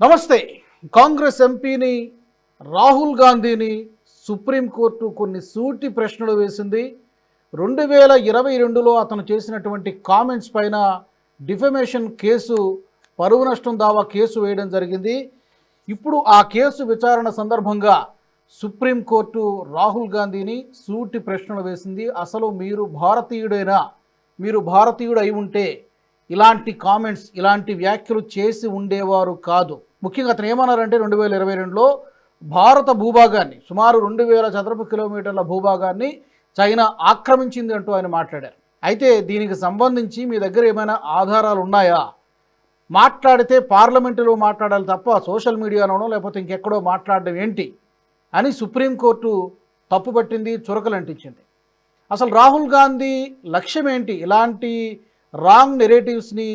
నమస్తే. కాంగ్రెస్ ఎంపీని రాహుల్ గాంధీని సుప్రీంకోర్టు కొన్ని సూటి ప్రశ్నలు వేసింది. రెండు వేల ఇరవై రెండులో అతను చేసినటువంటి కామెంట్స్ పైన డిఫమేషన్ కేసు పరువు నష్టం దావా కేసు వేయడం జరిగింది. ఇప్పుడు ఆ కేసు విచారణ సందర్భంగా సుప్రీంకోర్టు రాహుల్ గాంధీని సూటి ప్రశ్నలు వేసింది. అసలు మీరు భారతీయుడైనా మీరు భారతీయుడు అయి ఉంటే ఇలాంటి కామెంట్స్ ఇలాంటి వ్యాఖ్యలు చేసి ఉండేవారు కాదు. ముఖ్యంగా అతను ఏమన్నారంటే రెండు వేల ఇరవై రెండులో భారత భూభాగాన్ని సుమారు రెండు వేల చదరపు కిలోమీటర్ల భూభాగాన్ని చైనా ఆక్రమించింది అంటూ ఆయన మాట్లాడారు. అయితే దీనికి సంబంధించి మీ దగ్గర ఏమైనా ఆధారాలు ఉన్నాయా? మాట్లాడితే పార్లమెంటులో మాట్లాడాలి తప్ప సోషల్ మీడియాలోనో లేకపోతే ఇంకెక్కడో మాట్లాడడం ఏంటి అని సుప్రీంకోర్టు తప్పుపట్టింది చురకలంటించింది అసలు రాహుల్ గాంధీ లక్ష్యం ఏంటి? ఇలాంటి రాంగ్ నెరేటివ్స్ని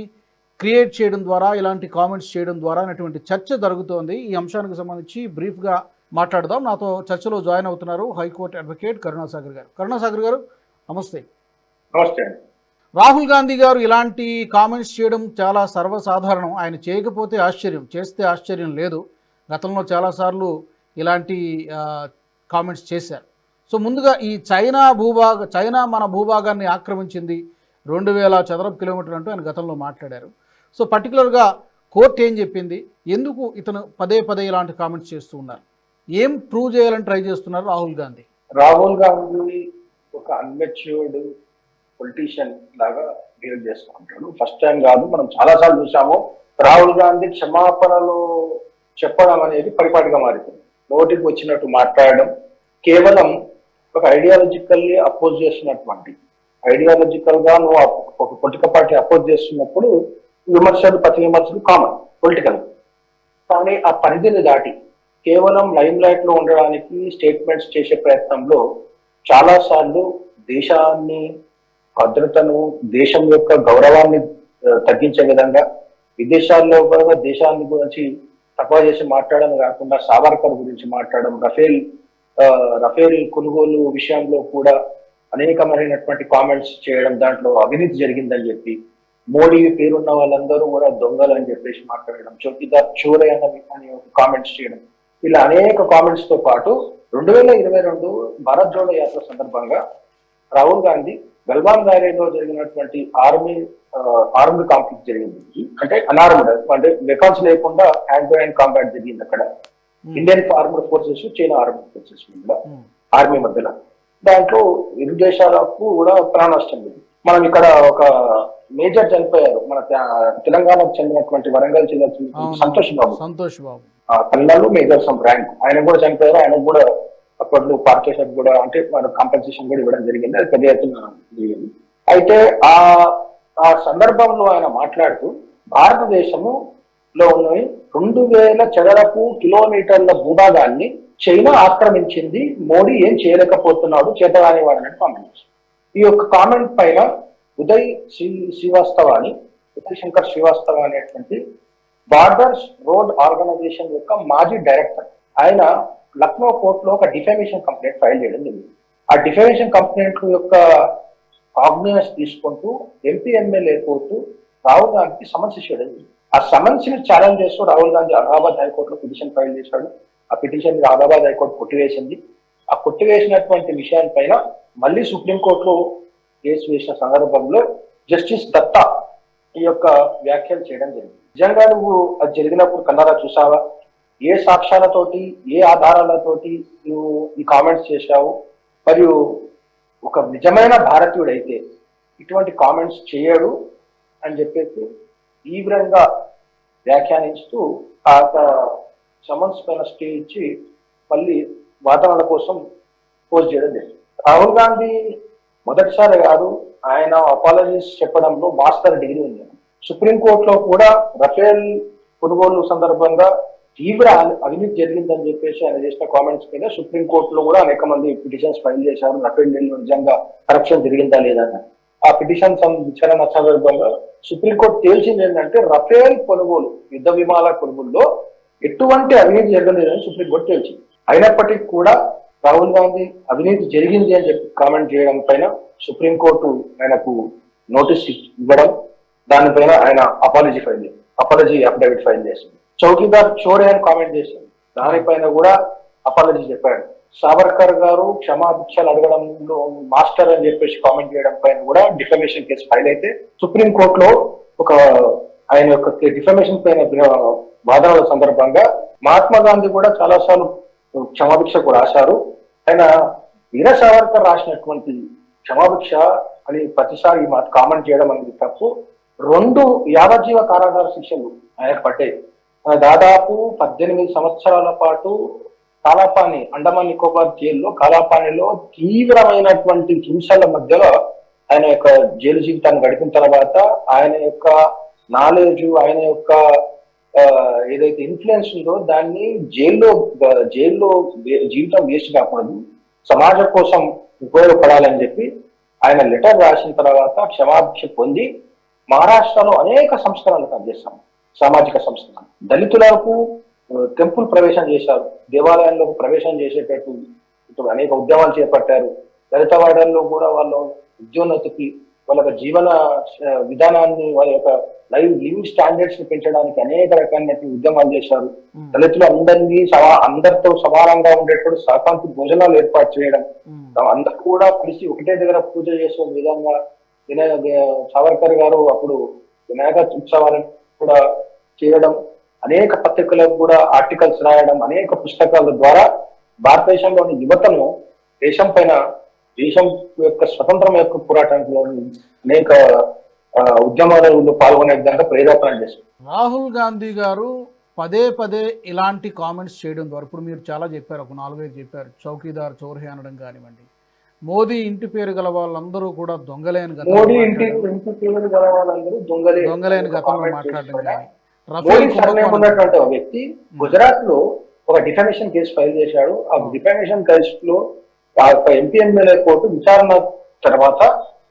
క్రియేట్ చేయడం ద్వారా ఇలాంటి కామెంట్స్ చేయడం ద్వారా అనేటువంటి చర్చ జరుగుతోంది. ఈ అంశానికి సంబంధించి బ్రీఫ్గా మాట్లాడదాం. నాతో చర్చలో జాయిన్ అవుతున్నారు హైకోర్టు అడ్వకేట్ కరుణాసాగర్ గారు. కరుణాసాగర్ గారు నమస్తే. నమస్తే రాహుల్ గాంధీ గారు ఇలాంటి కామెంట్స్ చేయడం చాలా సర్వసాధారణం. ఆయన చేయకపోతే ఆశ్చర్యం. చేస్తే ఆశ్చర్యం లేదు. గతంలో చాలాసార్లు ఇలాంటి కామెంట్స్ చేశారు. సో ముందుగా ఈ చైనా భూభాగ చైనా మన భూభాగాన్ని ఆక్రమించింది రెండు వేల చదరపు కిలోమీటర్లు అంటూ ఆయన గతంలో మాట్లాడారు. సో పర్టికులర్గా కోర్టు ఏం చెప్పింది? ఎందుకు ఇతను పదే పదే ఇలాంటి కామెంట్స్ చేస్తూ ఉన్నారు? ఏం ప్రూవ్ చేయాలని ట్రై చేస్తున్నారు రాహుల్ గాంధీ? రాహుల్ గాంధీ ఒక అన్మెచ్యూర్డ్ పొలిటీషియన్ లాగా బిహేవ్ చేస్తూ ఉంటాడు ఫస్ట్ టైం కాదు మనం చాలా సార్లు చూసాము. రాహుల్ గాంధీ క్షమాపణలు చెప్పడం అనేది పరిపాటిగా మారింది. నోటికి వచ్చినట్టు మాట్లాడడం కేవలం ఒక ఐడియాలజికల్లీ అపోజ్ చేస్తున్నటువంటి ఐడియాలజికల్గా నువ్వు ఒక పొలిటికల్ పార్టీ అపోజ్ చేస్తున్నప్పుడు విమర్శలు ప్రతి విమర్శలు కామన్ పొలిటికల్ కానీ ఆ పరిధిని దాటి కేవలం లైమ్ లైట్లో ఉండడానికి స్టేట్మెంట్స్ చేసే ప్రయత్నంలో చాలా సార్లు దేశాన్ని భద్రతను దేశం యొక్క గౌరవాన్ని తగ్గించే విధంగా విదేశాల్లో కూడా దేశాన్ని గురించి తక్కువ చేసి మాట్లాడడం కాకుండా సావర్కర్ గురించి మాట్లాడడం రఫేల్ రఫేల్ కొనుగోలు విషయంలో కూడా అనేకమైనటువంటి కామెంట్స్ చేయడం దాంట్లో అవినీతి జరిగిందని చెప్పి మోడీ పేరున్న వాళ్ళందరూ కూడా దొంగలు అని చెప్పేసి మాట్లాడడం చౌకీదార్ చోరే అన్న అని కామెంట్స్ చేయడం. ఇలా అనేక కామెంట్స్తో పాటు రెండు వేల ఇరవై రెండు భారత్ జోడో యాత్ర సందర్భంగా రాహుల్ గాంధీ గల్వాన్ వ్యాలీలో జరిగినటువంటి ఆర్మీ ఆర్మ్డ్ కాన్ఫ్లిక్ట్ జరిగింది. అంటే అనార్మ్డ్ అంటే వెపన్స్ లేకుండా హ్యాండ్ టు హ్యాండ్ కాంబాట్ జరిగింది అక్కడ. Indian armed forces China armed forces army మధ్యలో. దాంట్లో ఇరు దేశాలకు కూడా ప్రాణ నష్టం జరిగింది. మనం ఇక్కడ ఒక మేజర్ చనిపోయారు. మన తెలంగాణకు చెందినటువంటి వరంగల్ జిల్లా అవును. సంతోష్ బాబు. సంతోష్ బాబు. ఆ కన్నలు మేజర్ సమ్ ర్యాంక్. ఆయన కూడా చనిపోయారు. ఆయన కూడా అప్పట్లో పార్టీషప్ కూడా అంటే మన కాంపెన్సేషన్ కూడా ఇవ్వడం జరిగింది. అది పెద్ద ఎత్తున అయితే ఆ ఆ సందర్భంలో ఆయన మాట్లాడుతూ భారతదేశము లో ఉన్నవి రెండు వేల చదరపు కిలోమీటర్ల భూభాగాన్ని చైనా ఆక్రమించింది. మోడీ ఏం చేయలేకపోతున్నాడు చేతగాని వాడని కామెంట్ చేశారు. ఈ యొక్క కామెంట్ పైన ఉదయ్ శ్రీ శ్రీవాస్తవ అని ఉదయ్ శంకర్ శ్రీవాస్తవ అనేటువంటి బార్డర్స్ రోడ్ ఆర్గనైజేషన్ యొక్క మాజీ డైరెక్టర్ ఆయన లక్నో కోర్టులో ఒక డిఫామేషన్ కంప్లైంట్ ఫైల్ చేయడం జరిగింది. ఆ డిఫామేషన్ కంప్లైంట్ యొక్క ఆగ్నేయస్ తీసుకుంటూ ఎంపీ ఎమ్మెల్యే కోర్టు రాహుల్ గాంధీకి సమన్స్ ఇచ్చేయడం జరిగింది ఆ సమన్స్ని ఛాలెంజ్ చేస్తూ రాహుల్ గాంధీ అలహాబాద్ హైకోర్టులో పిటిషన్ ఫైల్ చేశాడు. ఆ పిటిషన్ అలహాబాద్ హైకోర్టు కొట్టివేసింది. ఆ కొట్టివేసినటువంటి విషయాలపైన మళ్ళీ సుప్రీంకోర్టులో కేసు వేసిన సందర్భంలో జస్టిస్ దత్తా ఈ యొక్క వ్యాఖ్యలు చేయడం జరిగింది. నిజంగా నువ్వు అది జరిగినప్పుడు కన్నారా చూసావా? ఏ సాక్ష్యాలతోటి ఏ ఆధారాలతోటి నువ్వు ఈ కామెంట్స్ చేశావు? మరియు ఒక నిజమైన భారతీయుడైతే ఇటువంటి కామెంట్స్ చేయడు అని చెప్పేసి తీవ్రంగా వ్యాఖ్యానిస్తూ ఆ యొక్క సమన్స్ పైన స్టే ఇచ్చి మళ్ళీ వాదనల కోసం పోస్ట్ చేయడం జరిగింది. రాహుల్ గాంధీ మొదటిసారి కాదు ఆయన అపాలజీస్ చెప్పడంలో మాస్టర్ డిగ్రీ ఉంది. సుప్రీంకోర్టులో కూడా రఫేల్ కొనుగోలు సందర్భంగా తీవ్ర అవినీతి జరిగిందని చెప్పేసి ఆయన చేసిన కామెంట్స్ మీద సుప్రీంకోర్టులో కూడా అనేక మంది పిటిషన్స్ ఫైల్ చేశారు. రఫేల్ డీల్లో నిజంగా కరప్షన్ జరిగిందా లేదని ఆ పిటిషన్ విచారణ సందర్భంగా సుప్రీంకోర్టు తేల్చింది ఏంటంటే రఫేల్ కొనుగోలు యుద్ధ విమానాల కొనుగోలులో ఎటువంటి అవినీతి జరగలేదని సుప్రీంకోర్టు తేల్చింది. అయినప్పటికీ కూడా రాహుల్ గాంధీ అవినీతి జరిగింది అని చెప్పి కామెంట్ చేయడం పైన సుప్రీంకోర్టు ఆయనకు నోటీస్ ఇవ్వడం దానిపైన ఆయన apology file apology affidavit file చేసింది. చౌకీదార్ చోరే అని కామెంట్ చేశాడు దానిపైన కూడా అపాలజీ చెప్పాడు. సావర్కర్ గారు క్షమాభిక్షలు అడగడంలో మాస్టర్ అని చెప్పేసి కామెంట్ చేయడం పైన కూడా డిఫమేషన్ కేసు ఫైల్ అయితే సుప్రీం కోర్టులో ఒక ఆయన యొక్క డిఫమేషన్ పైన వాదనల సందర్భంగా మహాత్మా గాంధీ కూడా చాలా క్షమాభిక్ష క్షమాభిక్షకు రాశారు. ఆయన వీర సావర్కర్ రాసినటువంటి క్షమాభిక్ష అని ప్రతిసారి మాకు కామెంట్ చేయడం అనేది తప్పు. రెండు యావజ్జీవ కారాగార శిక్షలు ఆయనకు పడ్డాయి. దాదాపు పద్దెనిమిది సంవత్సరాల పాటు కాలాపాని అండమాన్ నికోబార్ జైల్లో కాలాపానిలో తీవ్రమైనటువంటి హింసల మధ్యలో ఆయన యొక్క జైలు జీవితాన్ని గడిపిన తర్వాత ఆయన యొక్క నాలెడ్జ్ ఆయన యొక్క ఏదైతే ఇన్ఫ్లుయెన్స్ ఉందో దాన్ని జైల్లో జైల్లో జీవితం వేస్ట్ కాకూడదు. సమాజం కోసం ఉపయోగపడాలని చెప్పి ఆయన లెటర్ రాసిన తర్వాత క్షమాభిక్ష పొంది మహారాష్ట్రలో అనేక సంస్కరణలు చేశాం సామాజిక సంస్కరణ దళితులకు టెంపుల్ ప్రవేశం చేశారు. దేవాలయంలో ప్రవేశం చేసేటట్టు ఇప్పుడు అనేక ఉద్యమాలు చేపట్టారు. దళిత వాడల్లో కూడా వాళ్ళు ఉద్యోన్నతికి వాళ్ళ యొక్క జీవన విధానాన్ని వాళ్ళ యొక్క లైవ్ లివింగ్ స్టాండర్డ్స్ని పెంచడానికి అనేక రకాలైన ఉద్యమాలు చేశారు. దళితులు అందరినీ సమా అందరితో సమానంగా ఉండేటప్పుడు సాకాంతి భోజనాలు ఏర్పాటు చేయడం. అందరూ కూడా కలిసి ఒకటే దగ్గర పూజ చేసే విధంగా వినాయక సావర్కర్ గారు అప్పుడు వినాయక ఉత్సవాలను కూడా చేయడం అనేక పత్రికలకు కూడా ఆర్టికల్స్ రాయడం అనేక పుస్తకాల ద్వారా భారతదేశంలోని యువతను దేశం పైన దేశం యొక్క స్వతంత్రం యొక్క పోరాటంలో అనేక ఉద్యమాలలో పాల్గొనే విధంగా ప్రేరేపణ చేశారు. రాహుల్ గాంధీ గారు పదే పదే ఇలాంటి కామెంట్స్ చేయడం ద్వారా ఇప్పుడు మీరు చాలా చెప్పారు ఒక నాలుగైదు చెప్పారు చౌకీదార్ చౌర్హే అనడం కానివ్వండి మోదీ ఇంటి పేరు గల వాళ్ళందరూ కూడా దొంగలే అని గతంలో మాట్లాడడం. కానీ రఫేల్ వ్యక్తి గుజరాత్లో ఒక డిఫమేషన్ కేసు ఫైల్ చేశాడు. ఆ డిఫమేషన్ కేసులో ఆ యొక్క ఎంపీ ఎమ్మెల్యే కోర్టు విచారణ తర్వాత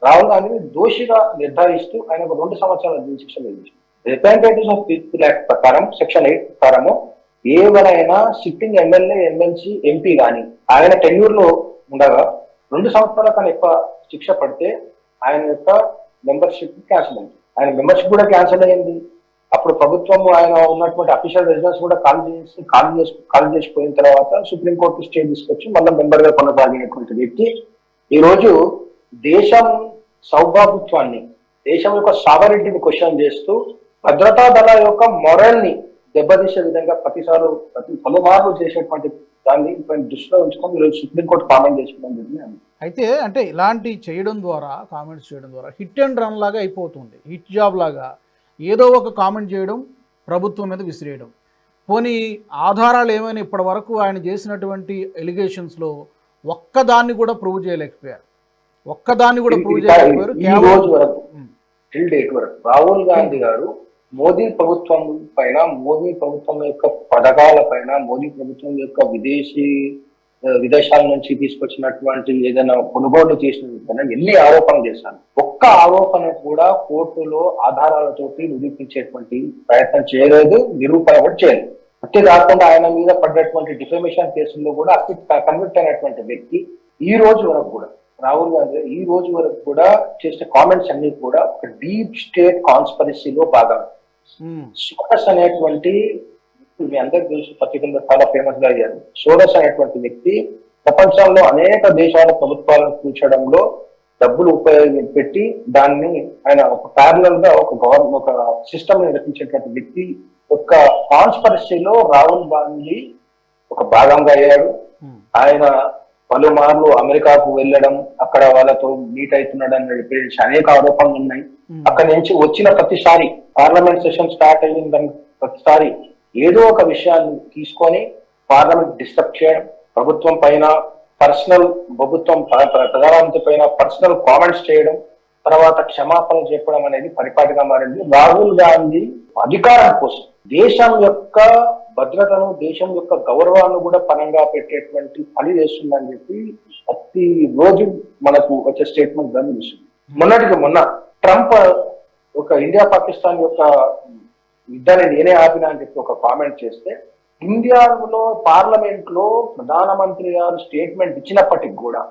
రాహుల్ గాంధీని దోషిగా నిర్ధారిస్తూ ఆయనకు రెండు సంవత్సరాల జైలు శిక్ష విధించింది రిప్రజెంటేటివ్స్ ఆఫ్ పీపుల్ యాక్ట్ ప్రకారం సెక్షన్ ఎయిట్ ప్రకారము ఎవరైనా సిట్టింగ్ ఎమ్మెల్యే ఎమ్మెల్సీ ఎంపీ గాని ఆయన టెన్యూర్లో ఉండగా రెండు సంవత్సరాల కన్నా ఎక్కువ శిక్ష పడితే ఆయన యొక్క మెంబర్షిప్ క్యాన్సిల్ అయింది. ఆయన మెంబర్షిప్ కూడా క్యాన్సిల్ అయింది. అప్పుడు ప్రభుత్వం ఆయన ఉన్నటువంటి అఫీషియల్ రెసిడెన్స్ కూడా ఖాళీ చేసి ఖాళీ చేసి ఖాళీ చేసిపోయిన తర్వాత సుప్రీంకోర్టు స్టే తీసుకొచ్చి మళ్ళీ మెంబర్గా కొనసాగినటువంటి వ్యక్తి. ఈ రోజు దేశం సౌభాగ్యత్వాన్ని దేశం యొక్క సావరిటీని క్వశ్చన్ చేస్తూ భద్రతా దళ యొక్క మొరల్ని దెబ్బతీసే విధంగా ప్రతిసారి ప్రతి పలుమార్లు చేసేటువంటి దాన్ని పైన దృష్టిలో ఉంచుకొని ఈరోజు సుప్రీంకోర్టు కామెంట్ చేసుకోవడం జరిగింది. అయితే అంటే ఇలాంటి చేయడం ద్వారా కామెంట్స్ చేయడం ద్వారా హిట్ అండ్ రన్ లాగా అయిపోతుంది. హిట్ జాబ్ లాగా ఏదో ఒక కామెంట్ చేయడం ప్రభుత్వం మీద విసిరేయడం. పోనీ ఆధారాలు ఏమైనా ఇప్పటి వరకు ఆయన చేసినటువంటి ఎలిగేషన్స్లో ఒక్కదాన్ని కూడా ప్రూవ్ చేయలేకపోయారు. ఒక్కదాన్ని కూడా ప్రూవ్ చేయలేకపోయారు. ఈ రోజు వరకు టిల్ డేట్ వరకు రాహుల్ గాంధీ గారు మోదీ ప్రభుత్వం పైన మోదీ ప్రభుత్వం యొక్క పథకాల పైన మోదీ ప్రభుత్వం యొక్క విదేశీ విదేశాల నుంచి తీసుకొచ్చినటువంటి ఏదైనా కొనుగోలు చేసిన ఎన్ని ఆరోపణలు చేశాను ఒక్క ఆరోపణ కూడా కోర్టులో ఆధారాలతోటి నిరూపించేటువంటి ప్రయత్నం చేయలేదు నిరూపణ కూడా చేయలేదు. అంతే కాకుండా ఆయన మీద పడ్డటువంటి డిఫమేషన్ కేసుల్లో కూడా కన్విక్ట్ అయినటువంటి వ్యక్తి ఈ రోజు వరకు కూడా. రాహుల్ గాంధీ ఈ రోజు వరకు కూడా చేసిన కామెంట్స్ అన్ని కూడా ఒక డీప్ స్టేట్ కాన్స్పరసీలో భాగం. ఉమ్, సోరస్ అనేటువంటి మీ అందరికి తెలుసు పత్రికల్లో చాలా ఫేమస్గా అయ్యారు. సోరస్ అనేటువంటి వ్యక్తి ప్రపంచంలో అనేక దేశాల ప్రభుత్వాలను కూర్చడంలో డబ్బులు ఉపయోగపెట్టి దాన్ని ఆయన ఒక ప్యారలల్గా ఒక గవర్నమెంట్ ఒక సిస్టమ్ నిర్మించేటువంటి వ్యక్తి యొక్క కాన్స్పరసీలో రాహుల్ గాంధీ ఒక భాగంగా అయ్యాడు. ఉమ్, ఆయన పలుమార్లు అమెరికాకు వెళ్ళడం అక్కడ వాళ్ళతో మీట్ అవుతున్నాడు అని చెప్పేసి అనేక ఆరోపణలు ఉన్నాయి. అక్కడి నుంచి వచ్చిన ప్రతిసారి పార్లమెంట్ సెషన్ స్టార్ట్ అయిన దాని ప్రతిసారి ఏదో ఒక విషయాన్ని తీసుకొని పార్లమెంట్ డిస్టర్బ్ చేయడం ప్రభుత్వం పైన పర్సనల్ ప్రభుత్వం ప్ర- ప్ర- ప్రధానమంత్రి పైన పర్సనల్ కామెంట్స్ చేయడం తర్వాత క్షమాపణ చెప్పడం అనేది పరిపాటిగా మారింది. రాహుల్ గాంధీ అధికారం కోసం దేశం యొక్క భద్రతను దేశం యొక్క గౌరవాన్ని కూడా పనంగా పెట్టేటువంటి పని చేస్తుందని చెప్పి ప్రతి రోజు మనకు వచ్చే స్టేట్మెంట్ దాన్ని చూస్తుంది మొన్నటికి మొన్న ట్రంప్ ఒక ఇండియా పాకిస్తాన్ యొక్క యుద్ధాన్ని నేనే ఆపినా అని చెప్పి ఒక కామెంట్ చేస్తే ఇండియాలో పార్లమెంట్లో ప్రధానమంత్రి గారు స్టేట్మెంట్ ఇచ్చినప్పటికి కూడా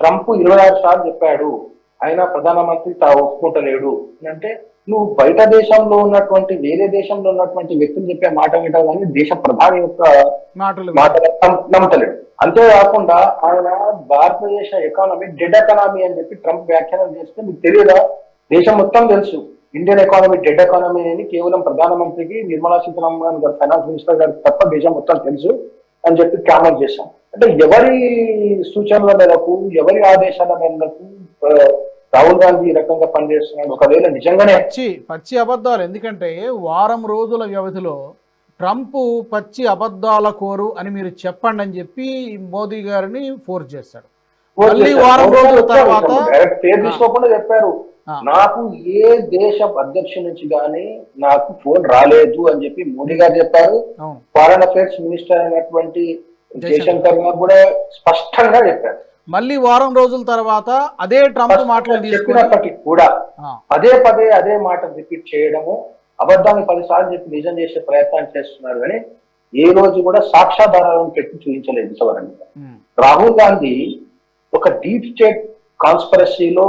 ట్రంప్ ఇరవై ఆరు సార్లు చెప్పాడు ఆయన ప్రధానమంత్రి తా ఒప్పుకుంటలేడు. అంటే నువ్వు బయట దేశంలో ఉన్నటువంటి వేరే దేశంలో ఉన్నటువంటి వ్యక్తులు చెప్పే మాట వింటావు కానీ దేశ ప్రధాని యొక్క మాటలు మాట నమ్- నమ్మతలేడు. అంతేకాకుండా ఆయన భారతదేశ ఎకానమీ డెడ్ ఎకానమీ అని చెప్పి ట్రంప్ వ్యాఖ్యానం చేస్తే మీకు తెలియదా? దేశం మొత్తం తెలుసు. ఇండియన్ ఎకానమీ డెడ్ ఎకానమీ అని కేవలం ప్రధానమంత్రికి నిర్మలా సీతారామన్ గారు ఫైనాన్స్ మినిస్టర్ గారికి తప్ప దేశం మొత్తం తెలుసు అని చెప్పి కామెంట్ చేశాం. అంటే ఎవరి సూచనల మేరకు ఎవరి ఆదేశాల మేరకు రాహుల్ గాంధీ ఈ రకంగా పనిచేస్తున్నాడు. ఒకవేళ నిజంగానే పచ్చి పచ్చి అబద్ధాలు. ఎందుకంటే వారం రోజుల వ్యవధిలో ట్రంప్ పచ్చి అబద్ధాల కోరు అని మీరు చెప్పండి అని చెప్పి మోదీ గారిని ఫోర్స్ చేశాడు మళ్ళీ వారం రోజుల తర్వాత పేరు తీసుకోకుండా చెప్పారు. నాకు ఏ దేశ అధ్యక్షుడి నుంచి గానీ నాకు ఫోన్ రాలేదు అని చెప్పి మోడీ గారు చెప్పారు. ఫారెన్ అఫైర్స్ మినిస్టర్ అయినటువంటి జయశంకర్ గారు కూడా స్పష్టంగా చెప్పారు. మళ్ళీ వారం రోజుల తర్వాత అదే ట్రంప్ మాటలు కూడా ఆ, పదే అదే మాట రిపీట్ చేయడము అబద్ధాన్ని పదిసార్లు చెప్పి నిజం చేసే ప్రయత్నం చేస్తున్నారు కానీ ఏ రోజు కూడా సాక్ష్యాధారాలను పెట్టి చూపించలేదు ఇంతవరకు. రాహుల్ గాంధీ ఒక డీప్ స్టేట్ కాన్స్పరసీలో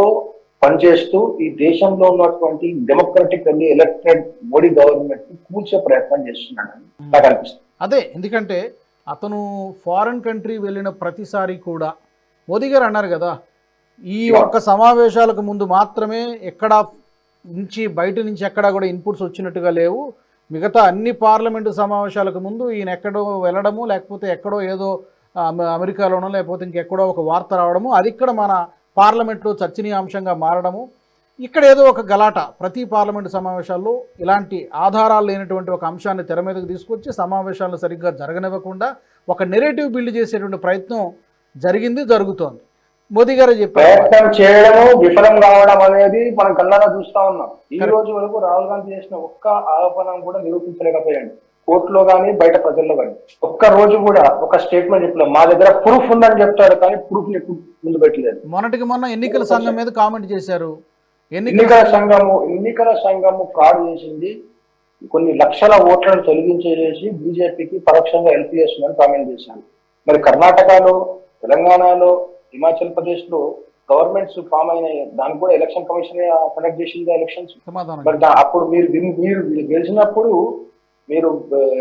పనిచేస్తూ ఈ దేశంలో ఉన్నటువంటి డెమోక్రటిక్ ఎలక్టెడ్ మోడీ గవర్నమెంట్ని కూల్చే ప్రయత్నం చేస్తున్నాడని నాకు అనిపిస్తుంది. అదే ఎందుకంటే అతను ఫారెన్ కంట్రీ వెళ్ళిన ప్రతిసారి కూడా మోదీ గారు అన్నారు కదా ఈ ఒక్క సమావేశాలకు ముందు మాత్రమే ఎక్కడ నుంచి బయట నుంచి ఎక్కడా కూడా ఇన్పుట్స్ వచ్చినట్టుగా లేవు. మిగతా అన్ని పార్లమెంటు సమావేశాలకు ముందు ఈయన ఎక్కడో వెళ్ళడము లేకపోతే ఎక్కడో ఏదో అమెరికాలోనో లేకపోతే ఇంకెక్కడో ఒక వార్త రావడము అది ఇక్కడ మన పార్లమెంట్లో చర్చనీయాంశంగా మారడము. ఇక్కడ ఏదో ఒక గలాట ప్రతి పార్లమెంటు సమావేశాల్లో ఇలాంటి ఆధారాలు లేనటువంటి ఒక అంశాన్ని తెర మీదకు తీసుకొచ్చి సమావేశాలను సరిగ్గా జరగనివ్వకుండా ఒక నెరేటివ్ బిల్డ్ చేసేటువంటి ప్రయత్నం జరిగింది జరుగుతోంది. మోదీ గారే చెప్పారు. ప్రయత్నం చేయడము విఫలం కావడం అనేది మనం కళ్ళారా చూస్తా ఉన్నాం. ఈ రోజు వరకు రాహుల్ గాంధీ చేసిన ఒక్క ఆరోపణ కూడా నిరూపించలేకపోయాడు. కోర్టులో గానీ బయట ప్రజల్లో గానీ. ఒక్క రోజు కూడా ఒక స్టేట్మెంట్ చెప్పలేదు మా దగ్గర ప్రూఫ్ ఉందని చెప్తారు కానీ ప్రూఫ్ ముందు పెట్టలేదు. మొన్నటికి మొన్న ఎన్నికల సంఘం మీద కామెంట్ చేశారు. ఎన్నికల ఎన్నికల సంఘము ఎన్నికల సంఘము ఫ్రాడ్ చేసింది. కొన్ని లక్షల ఓట్లను తొలగించేసి బీజేపీకి పరోక్షంగా హెల్ప్ చేస్తుందని కామెంట్ చేశారు. మరి కర్ణాటకలో తెలంగాణలో హిమాచల్ ప్రదేశ్లో గవర్నమెంట్స్ ఫామ్ అయినాయి దానికి కూడా ఎలక్షన్ కమిషన్ కండక్ట్ చేసింది ఎలక్షన్స్. దా- అప్పుడు మీరు మీరు గెలిచినప్పుడు మీరు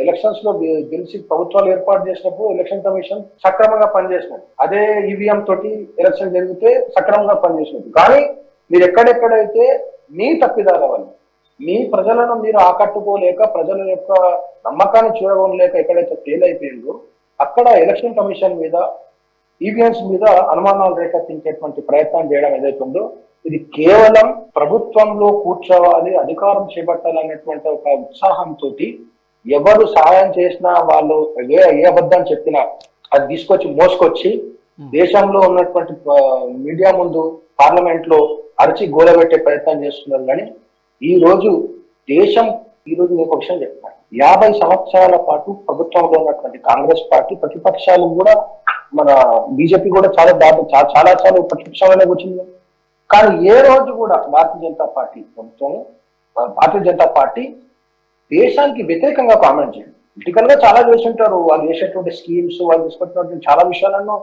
ఎలక్షన్స్లో గెలిచి ప్రభుత్వాలు ఏర్పాటు చేసినప్పుడు ఎలక్షన్ కమిషన్ సక్రమంగా పనిచేసినట్టు అదే ఈవీఎం తోటి ఎలక్షన్ జరిగితే సక్రమంగా పనిచేసినట్టు కానీ మీరు ఎక్కడెక్కడైతే మీ తప్పిదాల వల్ల మీ ప్రజలను మీరు ఆకట్టుకోలేక ప్రజల యొక్క నమ్మకాన్ని చూడగొనలేక ఎక్కడైతే ఫెయిల్ అయిపోయిందో అక్కడ ఎలక్షన్ కమిషన్ మీద ఈవీఎంస్ మీద అనుమానాలు రేకెత్తించేటువంటి ప్రయత్నం చేయడం ఏదైతుందో ఇది కేవలం ప్రభుత్వంలో కూర్చోవాలి అధికారం చేపట్టాలనేటువంటి ఒక ఉత్సాహంతో ఎవరు సహాయం చేసినా వాళ్ళు ఏ ఏ అబద్ధం చెప్పినా అది తీసుకొచ్చి మోసుకొచ్చి దేశంలో ఉన్నటువంటి మీడియా ముందు పార్లమెంట్లో అరిచి గోలబెట్టే ప్రయత్నం చేస్తున్నారు. కానీ ఈ రోజు దేశం ఈ రోజు మీకు ఒక విషయం చెప్తాను యాభై సంవత్సరాల పాటు ప్రభుత్వంలో ఉన్నటువంటి కాంగ్రెస్ పార్టీ ప్రతిపక్షాలు కూడా మన బీజేపీ కూడా చాలా దాదాపు చాలా చాలా ప్రతిపక్షంలోనే వచ్చింది కానీ ఏ రోజు కూడా భారతీయ జనతా పార్టీ ప్రభుత్వం భారతీయ జనతా పార్టీ దేశానికి వ్యతిరేకంగా కామెంట్ చేయండి పొలిటికల్గా చాలా చేసి ఉంటారు వాళ్ళు చేసేటువంటి స్కీమ్స్ వాళ్ళు తీసుకుంటున్నటువంటి చాలా విషయాలను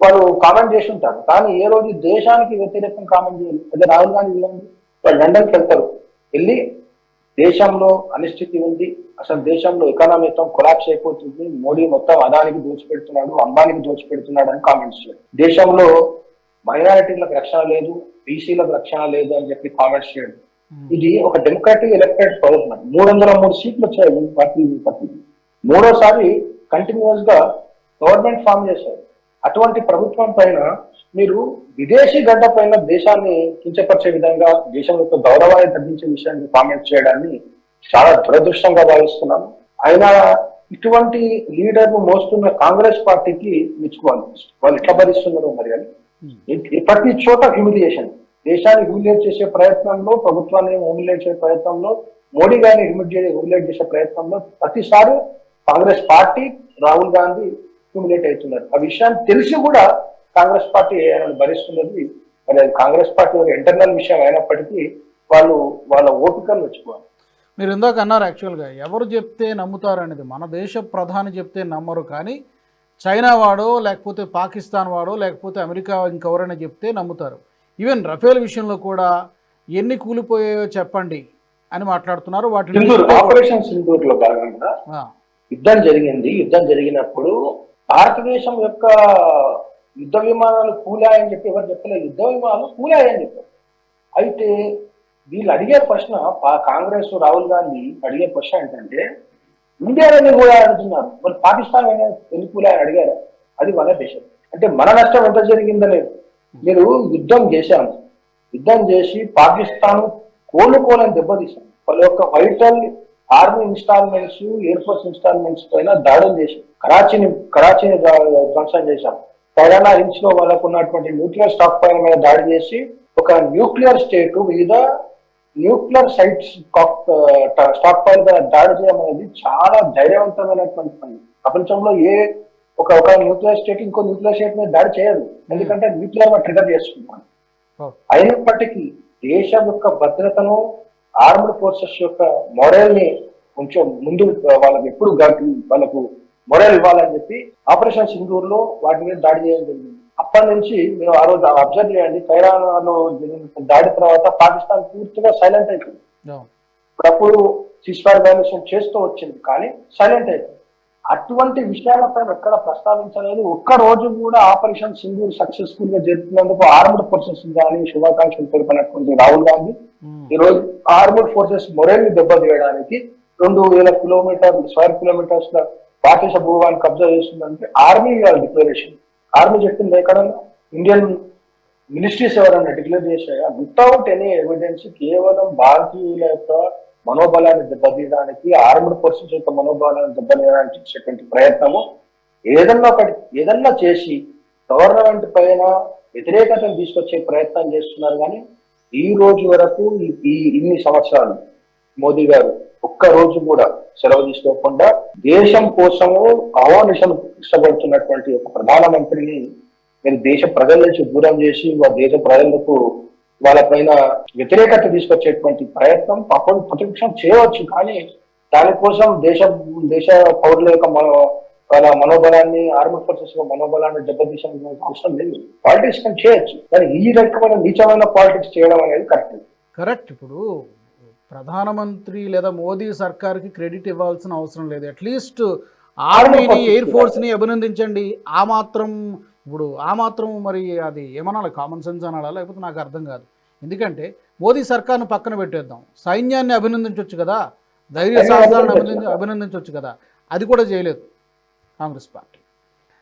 వారు కామెంట్ చేసి ఉంటారు కానీ ఏ రోజు దేశానికి వ్యతిరేకం కామెంట్ చేయాలి అదే రాహుల్ గాంధీ వాళ్ళు లండన్కి వెళ్తారు. వెళ్ళి దేశంలో అనిశ్చితి ఉంది. అసలు దేశంలో ఎకానమీ మొత్తం కొలాప్స్ అయిపోతుంది. మోడీ మొత్తం అదానికి దోచిపెడుతున్నాడు అంబానికి దోచిపెడుతున్నాడు అని కామెంట్స్ చేయడం దేశంలో మైనారిటీలకు రక్షణ లేదు బీసీలకు రక్షణ లేదు అని చెప్పి కామెంట్స్ చేయడం ఇది ఒక డెమోక్రాటిక్ ఎలక్టెడ్ గవర్నమెంట్ మూడు వందల మూడు సీట్లు వచ్చాయి పార్టీ ఈ పార్టీకి మూడోసారి కంటిన్యూస్గా గవర్నమెంట్ ఫామ్ చేశారు. అటువంటి ప్రభుత్వం పైన మీరు విదేశీ గడ్డ పైన దేశాన్ని కించపరిచే విధంగా దేశం యొక్క గౌరవాన్ని తగ్గించే విషయాన్ని కామెంట్ చేయడాన్ని చాలా దురదృష్టంగా భావిస్తున్నాను. అయినా ఇటువంటి లీడర్ను మోస్తున్న కాంగ్రెస్ పార్టీకి మెచ్చుకోవాలి. వాళ్ళు ఎట్లా భరిస్తున్నారో మరి అని? ఈ- ప్రతి చోట హ్యూమిలియేషన్ దేశాన్ని హ్యూమిలేట్ చేసే ప్రయత్నంలో ప్రభుత్వాన్ని హ్యూమిలేట్ చేసే ప్రయత్నంలో మోడీ గారిని హ్యూమిలేట్ హ్యూమిలేట్ చేసే ప్రయత్నంలో ప్రతిసారి కాంగ్రెస్ పార్టీ రాహుల్ గాంధీ హ్యూమిలేట్ అవుతున్నారు. ఆ విషయాన్ని తెలిసి కూడా కాంగ్రెస్ పార్టీ ఆయనను భరిస్తున్నది. మరి అది కాంగ్రెస్ పార్టీ ఇంటర్నల్ విషయం అయినప్పటికీ వాళ్ళు వాళ్ళ ఓపికలు మెచ్చుకోవాలి. మీరు ఇందాక అన్నారు యాక్చువల్గా ఎవరు చెప్తే నమ్ముతారు అనేది. మన దేశ ప్రధాని చెప్తే నమ్మరు కానీ చైనా వాడో లేకపోతే పాకిస్తాన్ వాడో లేకపోతే అమెరికా ఇంకెవరైనా చెప్తే నమ్ముతారు. ఈవెన్ రఫేల్ విషయంలో కూడా ఎన్ని కూలిపోయాయో చెప్పండి అని మాట్లాడుతున్నారు. వాటిని సింధూర్ ఆపరేషన్ సింధూర్లో భాగంగా యుద్ధం జరిగింది. యుద్ధం జరిగినప్పుడు భారతదేశం యొక్క యుద్ధ విమానాలు కూలాయని చెప్పి ఎవరు చెప్పలేదు. యుద్ధ విమానాలు కూలాయని చెప్పారు. అయితే వీళ్ళు అడిగే ప్రశ్న కాంగ్రెస్ రాహుల్ గాంధీ అడిగే ప్రశ్న ఏంటంటే ఇండియాలోనే కూడా అడుగుతున్నారు. మరి పాకిస్తాన్ అయినా ఎన్ని కూలాయని అడిగారు? అది వాళ్ళ దేశం. అంటే మన నష్టం ఎంత జరిగిందో లేదు. మీరు యుద్ధం చేశాము. యుద్ధం చేసి పాకిస్తాన్ కోలుకోలేని దెబ్బతీశాం వాళ్ళ యొక్క vital army installments air force installments పైన దాడులు చేశాం. కరాచీని కరాచీని ధ్వంసం చేశాం. కైరానా హిల్స్లో వాళ్ళకు ఉన్నటువంటి న్యూక్లియర్ స్టాక్ పైన మీద దాడి చేసి ఒక న్యూక్లియర్ స్టేట్ వివిధ న్యూక్లియర్ సైట్స్ స్టాక్ పైన మీద దాడి చేయడం అనేది చాలా ధైర్యవంతమైనటువంటి పని. ప్రపంచంలో ఏ ఒక ఒక న్యూక్లియర్ స్టేట్ ఇంకో న్యూక్లియర్ స్టేట్ మీద దాడి చేయదు. ఎందుకంటే న్యూక్లియర్ ట్రిగర్ ఓ, అయినప్పటికీ దేశం యొక్క భద్రతను ఆర్మ్డ్ ఫోర్సెస్ యొక్క మొరల్ని కొంచెం ముందు వాళ్ళకి ఎప్పుడు వాళ్ళకు మొరల్ ఇవ్వాలని చెప్పి ఆపరేషన్ సింధూర్లో వాటి మీద దాడి చేయడం జరిగింది. అప్పటి నుంచి మీరు ఆ రోజు అబ్జర్వ్ చేయండి కైరానాలో జరిగిన దాడి తర్వాత పాకిస్తాన్ పూర్తిగా సైలెంట్ అయిపోయింది. అవును. అప్పుడు సిస్ఫైర్ వైలేషన్ చేస్తూ వచ్చింది కానీ సైలెంట్ అయిపోయింది. అటువంటి విషయాలపై ఎక్కడ ప్రస్తావించలేదు. ఒక్క రోజు కూడా ఆపరేషన్ సింధూర్ సక్సెస్ఫుల్గా జరుపుతున్నందుకు ఆర్మ్డ్ ఫోర్సెస్ కానీ శుభాకాంక్షలు తెలిపినటువంటి రాహుల్ గాంధీ ఉమ్, ఈ రోజు ఆర్మ్డ్ ఫోర్సెస్ మొరైల్ని దెబ్బతీయడానికి రెండు వేల కిలోమీటర్ స్క్వేర్ కిలోమీటర్స్ లో పాకిస భూభాన్ని కబ్జా చేస్తుందంటే ఆర్మీ వాళ్ళ డిక్లరేషన్. ఆర్మీ చెప్పింది ఎక్కడ ఇండియన్ మినిస్ట్రీస్ ఎవరైనా డిక్లేర్ చేశాయా? వితౌట్ ఎనీ ఎవిడెన్స్ కేవలం భారతీయుల యొక్క మనోబలాన్ని దెబ్బతీయడానికి ఆర్మ్డ్ పర్సన్స్ యొక్క మనోబలాన్ని దెబ్బతీయడానికి చేసేటువంటి ప్రయత్నము ఏదన్నా ఒకటి ఏదన్నా చేసి గవర్నమెంట్ పైన వ్యతిరేకతను తీసుకొచ్చే ప్రయత్నం చేస్తున్నారు కానీ ఈ రోజు వరకు ఈ ఇన్ని సంవత్సరాలు మోదీ గారు ఒక్క రోజు కూడా సెలవు తీసుకోకుండా దేశం కోసము అవానిషన్ ఇష్టపడుతున్నటువంటి ఒక ప్రధానమంత్రిని మీరు దేశ ప్రజల నుంచి దూరం చేసి వాళ్ళ దేశ ప్రజలకు వాళ్ళ పైన వ్యతిరేకత తీసుకొచ్చేటువంటి ప్రయత్నం పాపం ప్రతిపక్షం చేయవచ్చు. కానీ దానికోసం దేశ దేశ పౌరుల యొక్క మనో- వాళ్ళ మనోబలాన్ని ఆర్మీ ఫోర్సెస్ మనోబలాన్ని దెబ్బతీసిన అవసరం లేదు. పాలిటిక్స్ కానీ చేయొచ్చు. కానీ ఈ రకమైన నీచమైన పాలిటిక్స్ చేయడం అనేది కరెక్ట్. కరెక్ట్ ఇప్పుడు ప్రధానమంత్రి లేదా మోదీ సర్కార్కి క్రెడిట్ ఇవ్వాల్సిన అవసరం లేదు. అట్లీస్ట్ ఆర్మీని ఎయిర్ ఫోర్స్ని అభినందించండి. ఆ మాత్రం ఇప్పుడు ఆ మాత్రం మరి అది ఏమనాలి? కామన్ సెన్స్ అనాలా? లేకపోతే నాకు అర్థం కాదు. ఎందుకంటే మోదీ సర్కార్ను పక్కన పెట్టేద్దాం. సైన్యాన్ని అభినందించవచ్చు కదా? ధైర్య సాహసాలను అభినంది అభినందించవచ్చు కదా? అది కూడా చేయలేదు కాంగ్రెస్ పార్టీ.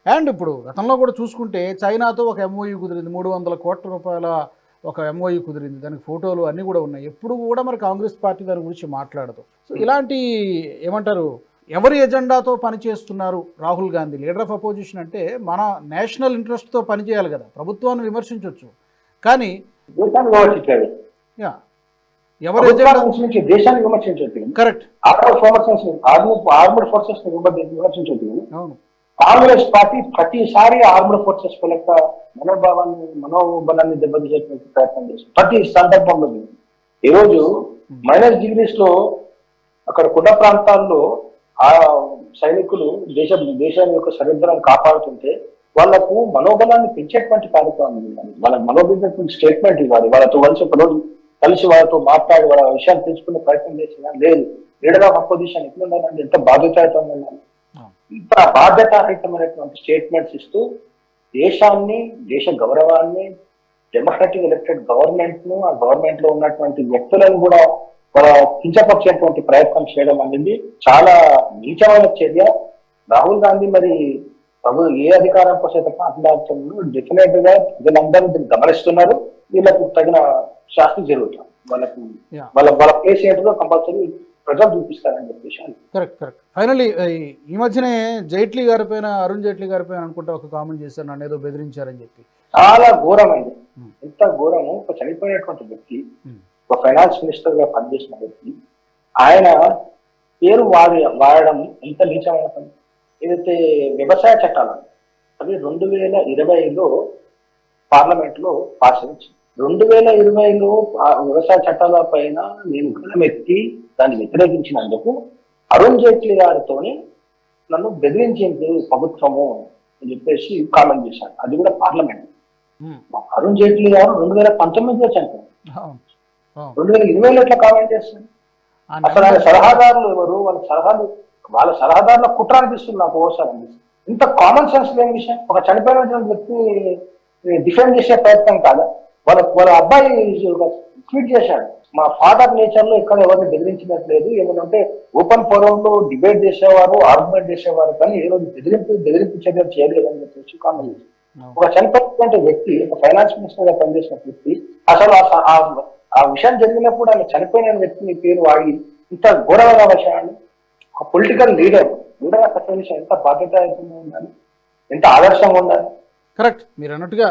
అండ్ ఇప్పుడు గతంలో కూడా చూసుకుంటే చైనాతో ఒక ఎంఓయూ కుదిరింది. మూడు వందల కోట్ల రూపాయల ఒక ఎంఓయూ కుదిరింది దానికి ఫోటోలు అన్నీ కూడా ఉన్నాయి. ఎప్పుడు కూడా మరి కాంగ్రెస్ పార్టీ దాని గురించి మాట్లాడదు. సో ఇలాంటి ఏమంటారు ఎవరి ఎజెండాతో పనిచేస్తున్నారు Rahul Gandhi? Leader of opposition అంటే మన నేషనల్ ఇంట్రెస్ట్తో పనిచేయాలి కదా ప్రభుత్వాన్ని విమర్శించవచ్చు కానీ ఎవరి కరెక్ట్ ఆర్మీ ఫోర్సెస్ని విమర్శ- విమర్శించొద్దు. అవును. కాంగ్రెస్ పార్టీ ప్రతిసారి ఆర్మడ్ ఫోర్సెస్ యొక్క మనోభావాన్ని మనోబలాన్ని దెబ్బతీసేటువంటి ప్రయత్నం చేసింది. ప్రతి సందర్భంలో ఈ రోజు మైనస్ డిగ్రీస్లో అక్కడ కొండ ప్రాంతాల్లో ఆ సైనికులు దేశ దేశాన్ని యొక్క సరిద్రం కాపాడుతుంటే వాళ్ళకు మనోబలాన్ని పెంచేటువంటి కార్యక్రమం ఇవ్వాలి వాళ్ళ మనోబించేటువంటి స్టేట్మెంట్ ఇవ్వాలి. వాళ్ళతో కలిసి ఒక రోజు కలిసి వాళ్ళతో మాట్లాడి వాళ్ళ విషయాలు తెలుసుకునే ప్రయత్నం చేసినా లేదు. లీడర్ ఆఫ్ అపోజిషన్ ఎట్లా ఎంత బాధ్యతాయుతంగా ఉండాలి. ఇంత బాధ్యతారహితమైనటువంటి స్టేట్మెంట్స్ ఇస్తూ దేశాన్ని దేశ గౌరవాన్ని డెమోక్రటిక్ ఎలక్టెడ్ గవర్నమెంట్ను ఆ గవర్నమెంట్లో ఉన్నటువంటి వ్యక్తులను కూడా కించపరిచేటువంటి ప్రయత్నం చేయడం అనేది చాలా నీచమైన చర్య. రాహుల్ గాంధీ మరి ప్రభు ఏ అధికారం కోసం మాట్లాడుతున్నారు డెఫినెట్గా దీన్ని గమనిస్తున్నారు. వీళ్ళకు తగిన శాస్తి జరుగుతుంది. వాళ్ళకు. వాళ్ళ వాళ్ళ ప్లేస్ ఏంటో కంపల్సరీ ప్రజలు చూపిస్తారని చెప్పేసి. కరెక్ట్ కరెక్ట్ ఫైనల్లీ ఈ మధ్యనే జైట్లీ గారి పైన అరుణ్ జైట్లీ గారి పైన అనుకుంటా ఒక కామెంట్ చేశారు నన్ను ఏదో బెదిరించారని చెప్పి చాలా ఘోరమైంది. ఎంత ఘోరము ఒక చనిపోయినటువంటి వ్యక్తి. ఒక ఫైనాన్స్ మినిస్టర్గా పనిచేసిన వ్యక్తి ఆయన పేరు వాడి వాడడం ఎంత నీచమైన పని ఏదైతే వ్యవసాయ చట్టాలు అవి రెండు వేల ఇరవైలో పార్లమెంట్లో పాస్ అయింది రెండు వేల ఇరవైలో వ్యవసాయ చట్టాల పైన నేను గలమెత్తి దాన్ని వ్యతిరేకించినందుకు అరుణ్ జైట్లీ గారితోని నన్ను బెదిరించింది ప్రభుత్వము అని చెప్పేసి కామెంట్ చేశాను అది కూడా పార్లమెంట్ ఉమ్, అరుణ్ జైట్లీ గారు రెండు వేల పంతొమ్మిదిలో చనిపోయారు. రెండు వేల ఇరవైలో ఎట్లా కామెంట్ చేస్తారు ఆ అసలు ఆయన సలహాదారులు ఎవరు? వాళ్ళ సలహాలు వాళ్ళ సలహాదారుల కుట్ర అనిపిస్తుంది నాకు ఓసారి అనిపిస్తుంది. ఇంత కామన్ సెన్స్ లేని విషయం. ఒక చనిపోయినటువంటి వ్యక్తి డిఫెండ్ చేసే ప్రయత్నం కాదా? వాళ్ళ వాళ్ళ అబ్బాయి ట్వీట్ చేశాడు. మా ఫాదర్ నేచర్లో ఎక్కడ ఎవరిని బెదిరించినట్లేదు. ఏమైనా ఉంటే ఓపెన్ ఫోరం లో డిబేట్ చేసేవారు ఆర్గ్యుమెంట్ చేసేవారు కానీ ఏ రోజు బెదిరింపు బెదిరింపు చర్యలు చేయలేదని చెప్పేసి కామెంట్ చేశారు. ఒక చనిపోయినటువంటి వ్యక్తి ఒక ఫైనాన్స్ మినిస్టర్గా పనిచేసిన వ్యక్తి అసలు ఆ విషయం జరిగినప్పుడు ఆయన చనిపోయిన వ్యక్తిని పేరు వాడి ఇంత ఘోరమైన విషయాన్ని ఒక పొలిటికల్ లీడర్ లీడర్ అసలు విషయం ఎంత బాధ్యతాయుతంగా ఉండాలి ఎంత ఆదర్శంగా ఉండాలి. కరెక్ట్. మీరు అన్నట్టుగా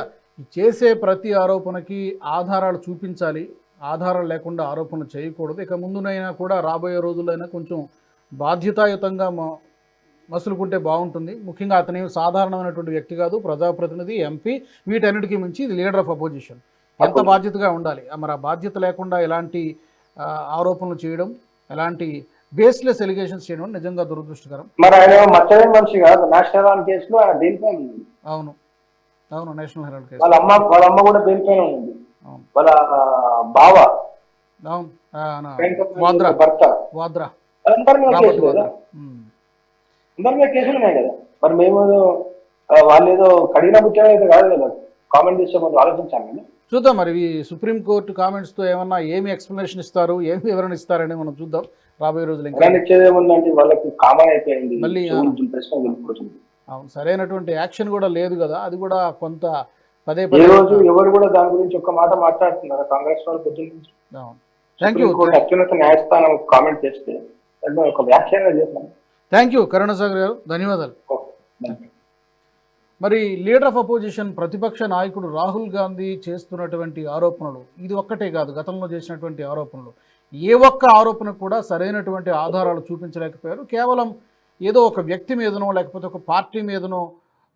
చేసే ప్రతి ఆరోపణకి ఆధారాలు చూపించాలి. ఆధారాలు లేకుండా ఆరోపణలు చేయకూడదు. ఇక ముందునైనా కూడా రాబోయే రోజులైనా కొంచెం బాధ్యతాయుతంగా మసులుకుంటే బాగుంటుంది. ముఖ్యంగా అతని సాధారణమైనటువంటి వ్యక్తి కాదు ప్రజాప్రతినిధి ఎంపీ వీటన్నిటికీ మించి ఇది లీడర్ ఆఫ్ అపోజిషన్. ఎంత బాధ్యతగా ఉండాలి? మరి ఆ బాధ్యత లేకుండా ఎలాంటి ఆరోపణలు చేయడం ఎలాంటి బేస్లెస్ ఎలిగేషన్స్ చేయడం నిజంగా దురదృష్టకరం. మరి ఆయన మచ్చలేని మనిషి కాదు. నేషనల్ ఆన్ కేసులో ఆయన బెయిల్ పైన అవును. అవును నేషనల్ హెరాల్డ్ కేసు వాళ్ళ అమ్మ వాళ్ళ అమ్మ కూడా బెయిల్ పైన ఉంది. వాళ్ళ బావ. భర్త. మీద కేసులు కదా. అందరి మీద కేసులు ఉన్నాయి కదా? మరి మేము వాళ్ళు ఏదో కడిగిన ముఖ్యం అయితే కాదు కదా? కామెంట్ చేసే ముందు ఆలోచించాం కదా? చూద్దాం మరి. ఈ సుప్రీంకోర్టు కామెంట్స్తో ఏమన్నా ఏమి ఎక్స్ప్లెనేషన్ ఇస్తారు? ఏమి వివరణ ఇస్తారని మనం చూద్దాం. రాబోయే రోజులు ఇంకా. ఎవరైనా ఇచ్చేది ఏముందంటే వాళ్ళకి కామన్ అయిపోయింది. మళ్ళీ, అవును. సరైనటువంటి యాక్షన్ కూడా లేదు కదా? అది కూడా కొంత పదే పదే రోజు ఎవరు కూడా దాని గురించి ఒక్క మాట మాట్లాడుతున్నారు? కాంగ్రెస్ వాళ్ళు పొద్దున్న నుంచి? థ్యాంక్ యూ అత్యున్నత న్యాయస్థానం కామెంట్ చేస్తే ఒక వ్యాఖ్యానం చేశాను థ్యాంక్ యూ కరుణసాగర్ గారు. ధన్యవాదాలు. మరి లీడర్ ఆఫ్ అపోజిషన్ ప్రతిపక్ష నాయకుడు రాహుల్ గాంధీ చేస్తున్నటువంటి ఆరోపణలు ఇది ఒక్కటే కాదు గతంలో చేసినటువంటి ఆరోపణలు. ఏ ఒక్క ఆరోపణ కూడా సరైనటువంటి ఆధారాలు చూపించలేకపోయారు. కేవలం ఏదో ఒక వ్యక్తి మీదనో లేకపోతే ఒక పార్టీ మీదనో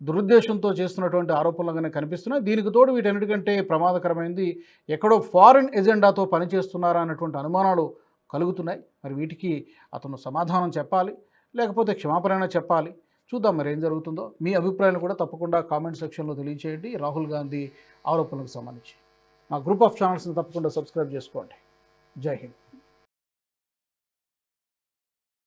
దురుద్దేశంతో చేస్తున్నటువంటి ఆరోపణలుగానే కనిపిస్తున్నాయి. దీనికి తోడు వీటన్నిటికంటే ప్రమాదకరమైంది ఎక్కడో ఫారిన్ ఎజెండాతో పనిచేస్తున్నారా అన్నటువంటి అనుమానాలు కలుగుతున్నాయి. మరి వీటికి అతను సమాధానం చెప్పాలి లేకపోతే క్షమాపణ చెప్పాలి. చూద్దాం మరి ఏం జరుగుతుందో. మీ అభిప్రాయాలు కూడా తప్పకుండా కామెంట్ సెక్షన్లో తెలియచేయండి. రాహుల్ గాంధీ ఆరోపణలకు సంబంధించి. మా గ్రూప్ ఆఫ్ ఛానల్స్ని తప్పకుండా సబ్స్క్రైబ్ చేసుకోండి. జై హింద్.